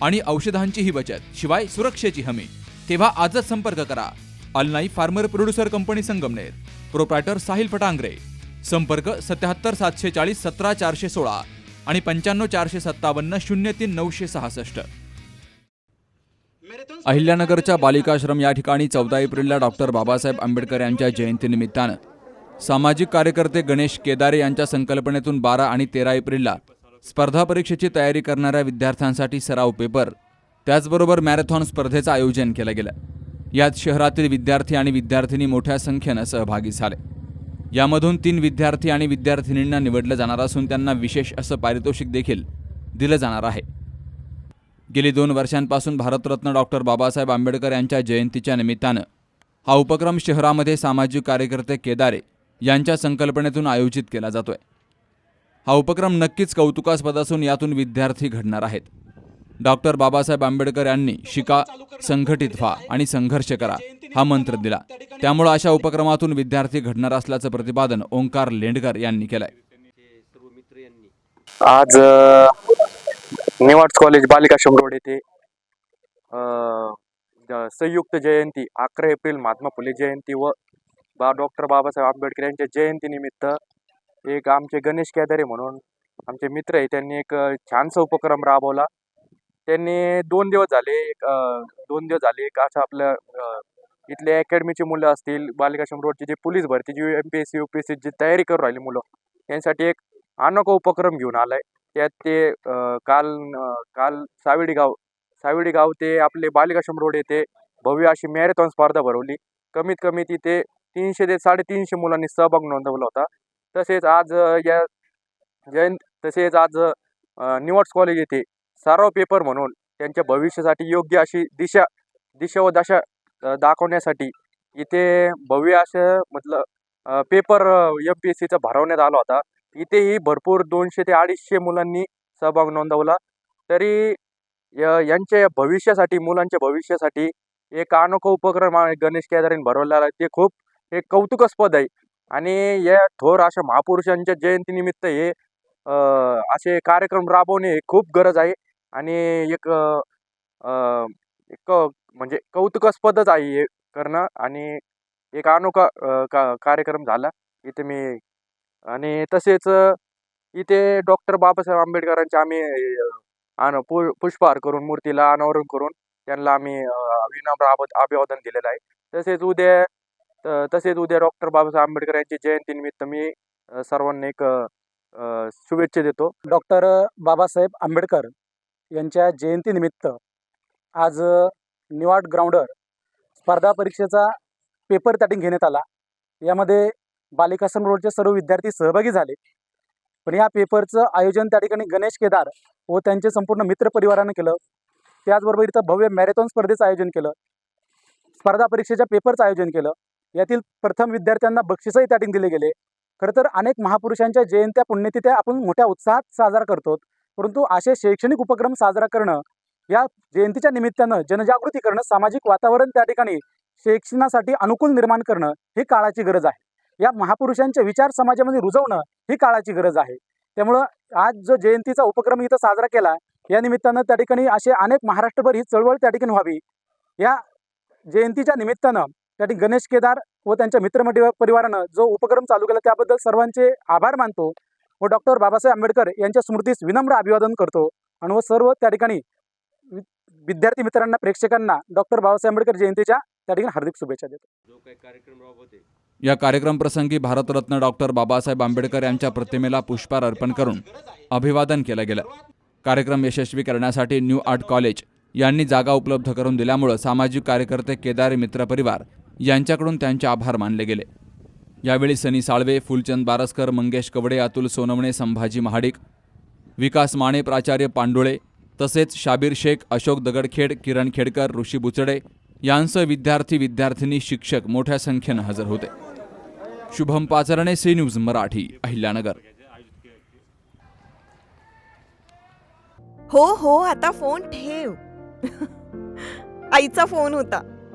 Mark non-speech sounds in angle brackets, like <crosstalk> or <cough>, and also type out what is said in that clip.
आणि औषधांचीही बचत शिवाय सुरक्षेची हमी. तेव्हा आजच संपर्क करा. अलनाई farmer producer company Sangamner. Proprietor Sahil Phatangare. संपर्क सत्याहत्तर सातशे चाळीस सतरा चारशे सोळा आणि पंच्याण्णव चारशे सत्तावन्न शून्य तीन नऊशे सहासष्ट. अहिल्यानगरच्या बालिकाश्रम या ठिकाणी चौदा एप्रिलला डॉक्टर बाबासाहेब आंबेडकर यांच्या जयंतीनिमित्तानं सामाजिक कार्यकर्ते गणेश केदारे यांच्या संकल्पनेतून बारा आणि तेरा एप्रिलला स्पर्धा परीक्षेची तयारी करणाऱ्या विद्यार्थ्यांसाठी सराव पेपर त्याचबरोबर मॅरेथॉन स्पर्धेचं आयोजन केलं गेलं. यात शहरातील विद्यार्थी आणि विद्यार्थिनी मोठ्या संख्येनं सहभागी झाले. यामधून तीन विद्यार्थी आणि विद्यार्थिनींना निवडलं जाणार असून त्यांना विशेष असं पारितोषिक देखील दिलं जाणार आहे. गेली दोन वर्षांपासून भारतरत्न डॉक्टर बाबासाहेब आंबेडकर यांच्या जयंतीच्या निमित्तानं हा उपक्रम शहरामध्ये सामाजिक कार्यकर्ते केदारे यांच्या संकल्पनेतून आयोजित केला जातोय. हा उपक्रम नक्कीच कौतुकास्पद असून यातून विद्यार्थी घडणार आहेत. डॉक्टर बाबासाहेब आंबेडकर यांनी शिका संघटित व्हा आणि संघर्ष करा हा मंत्र दिला. त्यामुळे अशा उपक्रमातून विद्यार्थी घडणार असल्याचं प्रतिपादन ओंकार लेंडकर यांनी केलंय. आज अ, निवाड्स कॉलेज बालिकाश्रम रोड येथे संयुक्त जयंती अकरा एप्रिल महात्मा फुले जयंती व बा डॉक्टर बाबासाहेब आंबेडकर यांच्या जयंतीनिमित्त एक आमचे गणेश केदारे म्हणून आमचे मित्र आहे त्यांनी एक छानसा उपक्रम राबवला. त्यांनी दोन दिवस झाले एक दोन दिवस झाले एक असं आपलं इथल्या अकॅडमीची मुलं असतील बालिकाश्रम रोडची जे पोलीस भरतीची M P S C U P S सीची तयारी करून राहिली मुलं त्यांसाठी एक अनोखा उपक्रम घेऊन आलाय. त्यात ते काल काल सावेडी गाव सावेडी गाव ते आपले बालिकाश्रम रोड येथे भव्य अशी मॅरेथॉन स्पर्धा भरवली. कमीत कमी तिथे तीनशे ते साडेतीनशे मुलांनी सहभाग नोंदवला होता. तसेच आज या जयंत तसेच आज अ, कॉलेज येथे सराव पेपर म्हणून त्यांच्या भविष्यासाठी योग्य अशी दिशा दिशा व दशा दाखवण्यासाठी इथे भव्य असं म्हटलं पेपर एम पी एस सीचा भरवण्यात आला होता. इथेही भरपूर दोनशे ते अडीचशे मुलांनी सहभाग नोंदवला. तरी य- यांच्या भविष्यासाठी मुलांच्या भविष्यासाठी एक अनोखा उपक्रम गणेश केदारेने भरवलेला आहे. ते खूप एक कौतुकास्पद आहे. आणि या थोर अशा महापुरुषांच्या जयंतीनिमित्त हे असे कार्यक्रम राबवणे हे खूप गरज आहे. आणि एक एक म्हणजे कौतुकास्पदच आहे हे करणं. आणि एक अनोखा का कार्यक्रम झाला. इथे मी आणि तसेच इथे डॉक्टर बाबासाहेब आंबेडकरांचे आम्ही अ, अन पु पुष्पहार करून मूर्तीला अनावरण करून त्यांना आम्ही विनाम विनम्र अभिवादन दिलेलं आहे. तसेच उद्या तसेच उद्या डॉक्टर बाबासाहेब आंबेडकर यांची जयंतीनिमित्त मी सर्वांना एक शुभेच्छा देतो. डॉक्टर बाबासाहेब आंबेडकर यांच्या जयंतीनिमित्त आज निवाड ग्राउंडर स्पर्धा परीक्षेचा पेपर त्या ठिकाणी घेण्यात आला. यामध्ये बालिकाश्रम रोडचे सर्व विद्यार्थी सहभागी झाले. पण या पेपरचं आयोजन त्या ठिकाणी गणेश केदार व त्यांचे संपूर्ण मित्रपरिवारानं केलं. त्याचबरोबर इथं भव्य मॅरेथॉन स्पर्धेचं आयोजन केलं. स्पर्धा परीक्षेच्या पेपरचं आयोजन केलं. यातील प्रथम विद्यार्थ्यांना बक्षीसही त्या ठिकाणी दिले गेले. खरं तर अनेक महापुरुषांच्या जयंत्या पुण्यतिथ्या आपण मोठ्या उत्साहात साजरा करतो. परंतु असे शैक्षणिक उपक्रम साजरा करणं या जयंतीच्या निमित्तानं जनजागृती करणं सामाजिक वातावरण त्या ठिकाणी शिक्षणासाठी अनुकूल निर्माण करणं ही काळाची गरज आहे. या महापुरुषांचे विचार समाजामध्ये रुजवणं ही काळाची गरज आहे. त्यामुळं आज जो जयंतीचा उपक्रम इथं साजरा केला या निमित्तानं त्या ठिकाणी असे अनेक महाराष्ट्रभर ही चळवळ त्या ठिकाणी व्हावी. या जयंतीच्या निमित्तानं त्या ठिकाणी गणेश केदार व त्यांच्या मित्रमंडळी परिवारानं जो उपक्रम चालू केला त्याबद्दल सर्वांचे आभार मानतो व डॉक्टर बाबासाहेब आंबेडकर यांच्या स्मृतीस विनम्र अभिवादन करतो. आणि व सर्व त्या ठिकाणी विद्यार्थी मित्रांना प्रेक्षकांना डॉक्टर बाबासाहेब आंबेडकर जयंतीच्या त्या ठिकाणी हार्दिक शुभेच्छा देतो. या कार्यक्रम प्रसंगी भारतरत्न डॉक्टर बाबासाहेब आंबेडकर यांच्या प्रतिमेला पुष्पहार अर्पण करून अभिवादन केलं गेलं. कार्यक्रम यशस्वी करण्यासाठी न्यू आर्ट कॉलेज यांनी जागा उपलब्ध करून दिल्यामुळं सामाजिक कार्यकर्ते केदार मित्रपरिवार यांच्याकडून त्यांचे आभार मानले गेले. यावेळी सनी साळवे फुलचंद बारसकर मंगेश कवडे अतुल सोनवणे संभाजी महाडिक विकास माने प्राचार्य पांडुळे तसेच शाबीर शेख अशोक दगडखेड किरण खेडकर ऋषी बुचडे यांसह विद्यार्थी विद्यार्थिनी शिक्षक मोठ्या संख्येनं हजर होते. Shubham Pacharne C news Marathi Ahilyanagar. हो हो आता फोन ठेव. <laughs> आईचा फोन होता.